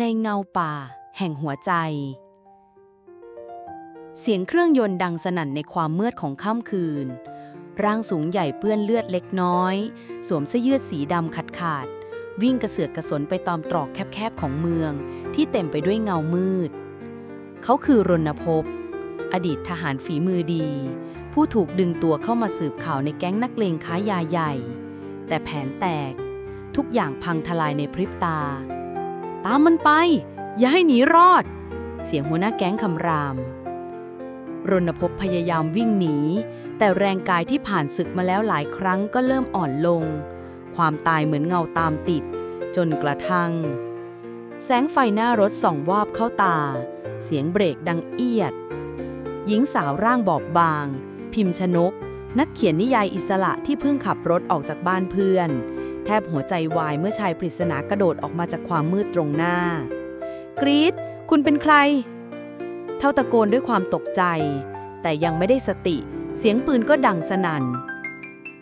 ในเงาป่า แห่งหัวใจ เสียงเครื่องยนต์ดังสนั่นในความมืดของค่ำคืน ร่างสูงใหญ่เปื้อนเลือดเล็กน้อย สวมเสื้อยืดสีดำขาดขาด วิ่งกระเสือกกระสนไปตามตรอกแคบๆของเมือง ที่เต็มไปด้วยเงามืด เขาคือรณพบอดีตทหารฝีมือดี ผู้ถูกดึงตัวเข้ามาสืบข่าวในแก๊งนักเลงค้ายาใหญ่ แต่แผนแตก ทุกอย่างพังทลายในพริบตา ตามมันไป อย่าให้หนีรอด เสียงหัวหน้าแก๊งคำราม รณพพยายามวิ่งหนี แต่แรงกายที่ผ่านศึกมาแล้วหลายครั้งก็เริ่มอ่อนลง ความตายเหมือนเงาตามติด จนกระทั่ง แสงไฟหน้ารถส่องวาบเข้าตา เสียงเบรกดังเอียด หญิงสาวร่างบอบบาง พิมพ์ชนก นักเขียนนิยายอิสระที่เพิ่งขับรถออกจากบ้านเพื่อน แทบหัวใจวายเมื่อชายปริศนากระโดดออกมาจากความมืดตรงหน้า กรีดคุณเป็นใคร เท่าตะโกนด้วยความตกใจ แต่ยังไม่ได้สติ เสียงปืนก็ดังสนั่น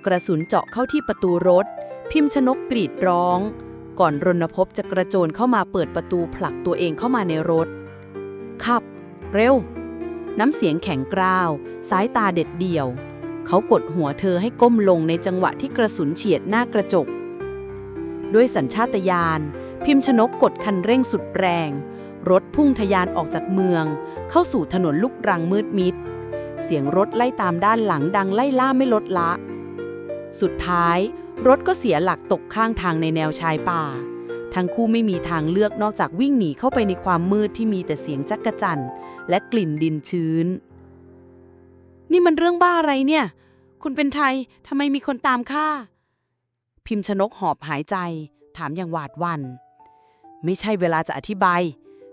กระสุนเจาะเข้าที่ประตูรถ พิมพ์ชนกกรีดร้อง ก่อนรณพบจะกระโจนเข้ามาเปิดประตูผลักตัวเองเข้ามาในรถ ขับ เร็ว น้ำเสียงแข็งกร้าว สายตาเด็ดเดี่ยวเขากดหัวเธอให้ก้มลงในจังหวะที่กระสุนเฉียดหน้ากระจก ด้วยสัญชาตญาณพิมพ์ชนกกดคันเร่งสุดแรง รถพุ่งทะยานออกจากเมือง เข้าสู่ถนนลูกรังมืดมิด เสียงรถไล่ตามด้านหลังดังไล่ล่าไม่ลดละ สุดท้าย รถก็เสียหลักตกข้างทางในแนวชายป่า ทั้งคู่ไม่มีทางเลือกนอกจากวิ่งหนีเข้าไปในความมืดที่มีแต่เสียงจักกะจั่นและกลิ่นดินชื้น นี่มันเรื่องบ้าอะไรเนี่ย คุณเป็นไทยทำไมมีคนตามฆ่า พิมพ์ชนกหอบหายใจ ถามอย่างหวาดวัน ไม่ใช่เวลาจะอธิบาย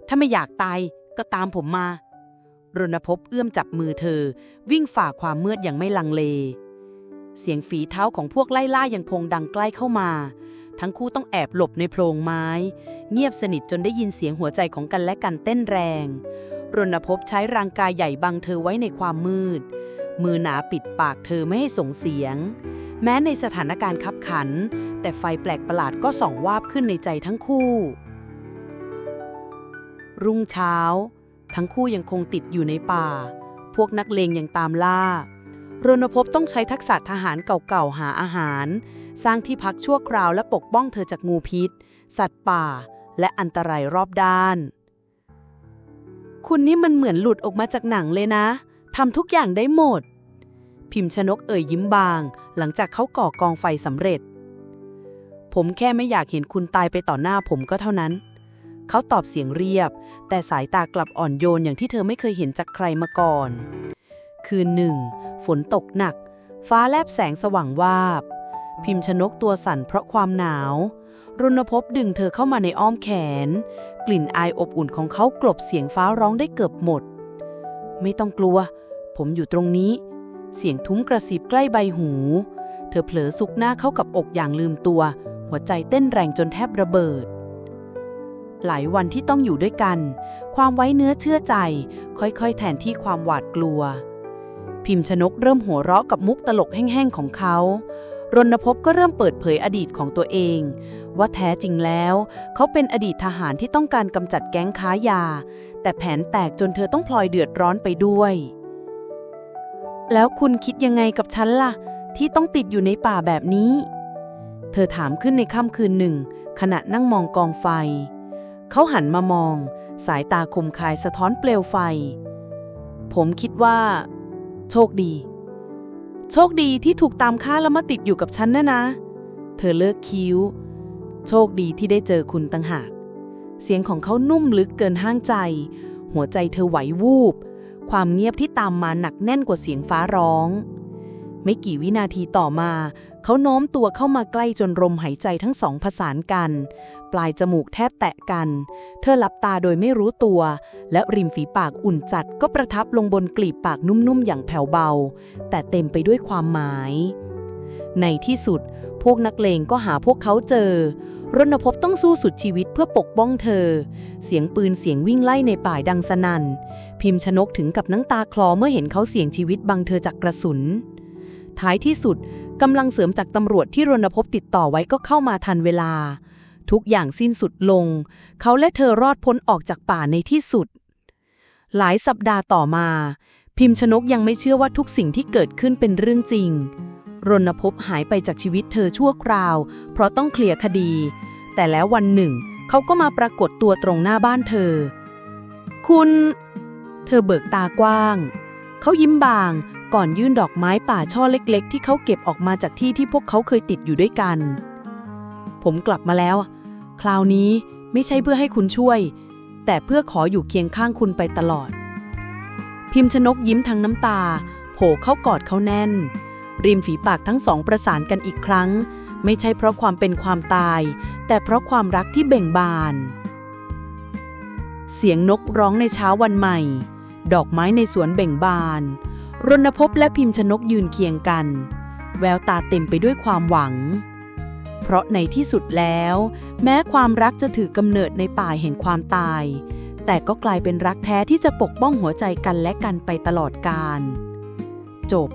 ถ้าไม่อยากตายก็ตามผมมารณพบเอื้อมจับมือเธอ วิ่งฝ่าความมืดอย่างไม่ลังเล เสียงฝีเท้าของพวกไล่ล่ายังพงดังใกล้เข้ามา ทั้งคู่ต้องแอบหลบในโพรงไม้ เงียบสนิทจนได้ยินเสียงหัวใจของกันและกันเต้นแรง รณพบใช้ร่างกายใหญ่บังเธอไว้ในความมืด มือหนาปิดปากเธอไม่ให้ส่งเสียง แม้ในสถานการณ์ขับขัน แต่ไฟแปลกประหลาดก็ส่องวาบขึ้นในใจทั้งคู่ รุ่งเช้า ทั้งคู่ยังคงติดอยู่ในป่า พวกนักเลงยังตามล่ารณพบต้องใช้ทักษะทหารเก่าๆ หาอาหาร สร้างที่พักชั่วคราวและปกป้องเธอจากงูพิษ สัตว์ป่า และอันตรายรอบด้าน คุณนี่มันเหมือนหลุดออกมาจากหนังเลยนะทำทุกอย่างได้หมด พิมพ์ชนกเอ่ยยิ้มบาง หลังจากเขาก่อกองไฟสำเร็จ ผมแค่ไม่อยากเห็นคุณตายไปต่อหน้าผมก็เท่านั้น เขาตอบเสียงเรียบ แต่สายตากลับอ่อนโยนอย่างที่เธอไม่เคยเห็นจากใครมาก่อน คืนหนึ่ง ฝนตกหนัก ฟ้าแลบแสงสว่างวาบ พิมพ์ชนกตัวสั่นเพราะความหนาว รุณพบดึงเธอเข้ามาในอ้อมแขน กลิ่นอายอบอุ่นของเขากลบเสียงฟ้าร้องได้เกือบหมด ไม่ต้องกลัว ผมอยู่ตรงนี้ เสียงทุ้มกระซิบใกล้ใบหู เธอเผลอซุกหน้าเข้ากับอกอย่างลืมตัว หัวใจเต้นแรงจนแทบระเบิด หลายวันที่ต้องอยู่ด้วยกัน ความไว้เนื้อเชื่อใจ ค่อยๆ แทนที่ความหวาดกลัว พิมพ์ชนกเริ่มหัวเราะกับมุกตลกแห้งๆของเขา รณพก็เริ่มเปิดเผยอดีตของตัวเอง ว่าแท้จริงแล้ว เขาเป็นอดีตทหารที่ต้องการกำจัดแก๊งค้ายา แต่แผนแตกจนเธอต้องพลอยเดือดร้อนไปด้วย แล้วคุณคิดยังไงกับฉันล่ะ ที่ต้องติดอยู่ในป่าแบบนี้ เธอถามขึ้นในค่ำคืนหนึ่ง ขณะนั่งมองกองไฟ เขาหันมามอง สายตาคมคายสะท้อนเปลวไฟ ผมคิดว่า โชคดี โชคดีที่ถูกตามฆ่าแล้วมาติดอยู่กับฉันนะนะ เธอเลิกคิ้ว โชคดีที่ได้เจอคุณตั้งหาก เสียงของเขานุ่มลึกเกินห้างใจ หัวใจเธอไหววูบ ความเงียบที่ตามมาหนักแน่นกว่าเสียงฟ้าร้อง ไม่กี่วินาทีต่อมา เขาโน้มตัวเข้ามาใกล้จนลมหายใจทั้งสองผสานกัน ปลายจมูกแทบแตะกัน เธอหลับตาโดยไม่รู้ตัว และริมฝีปากอุ่นจัดก็ประทับลงบนกลีบปากนุ่มๆอย่างแผ่วเบา แต่เต็มไปด้วยความหมาย ในที่สุด พวกนักเลงก็หาพวกเขาเจอ รณพต้องสู้สุดชีวิตเพื่อปกป้องเธอ เสียงปืนเสียงวิ่งไล่ในป่าดังสนัน่น พิมพ์ชนกถึงกับน้ำตาคลอเมื่อเห็นเขาเสี่ยงชีวิตบังเธอจากกระสุน ท้ายที่สุดกำลังเสริมจากตำรวจที่รณพติดต่อไว้ก็เข้ามาทันเวลา ทุกอย่างสิ้นสุดลง เขาและเธอรอดพ้นออกจากป่าในที่สุด หลายสัปดาห์ต่อมา พิมพ์ชนกยังไม่เชื่อว่าทุกสิ่งที่เกิดขึ้นเป็นเรื่องจริง รณพบหายไปจากชีวิตเธอชั่วคราว เพราะต้องเคลียร์คดี แต่แล้ววันหนึ่ง เขาก็มาปรากฏตัวตรงหน้าบ้านเธอ คุณ เธอเบิกตากว้าง เขายิ้มบาง ก่อนยื่นดอกไม้ป่าช่อเล็ก ๆ ที่เขาเก็บออกมาจากที่ที่พวกเขาเคยติดอยู่ด้วยกัน ผมกลับมาแล้ว คราวนี้ไม่ใช่เพื่อให้คุณช่วย แต่เพื่อขออยู่เคียงข้างคุณไปตลอด พิมพ์ชนกยิ้มทั้งน้ำตา โผล่เข้ากอดเขาแน่น ริมฝีปากทั้งสองประสานกันอีกครั้ง ไม่ใช่เพราะความเป็นความตาย แต่เพราะความรักที่เบ่งบาน เสียงนกร้องในเช้าวันใหม่ ดอกไม้ในสวนเบ่งบาน รณพบและพิมพ์ชนกยืนเคียงกัน แววตาเต็มไปด้วยความหวัง เพราะในที่สุดแล้ว แม้ความรักจะถือกำเนิดในป่าแห่งความตาย แต่ก็กลายเป็นรักแท้ที่จะปกป้องหัวใจกันและกันไปตลอดกาลจบ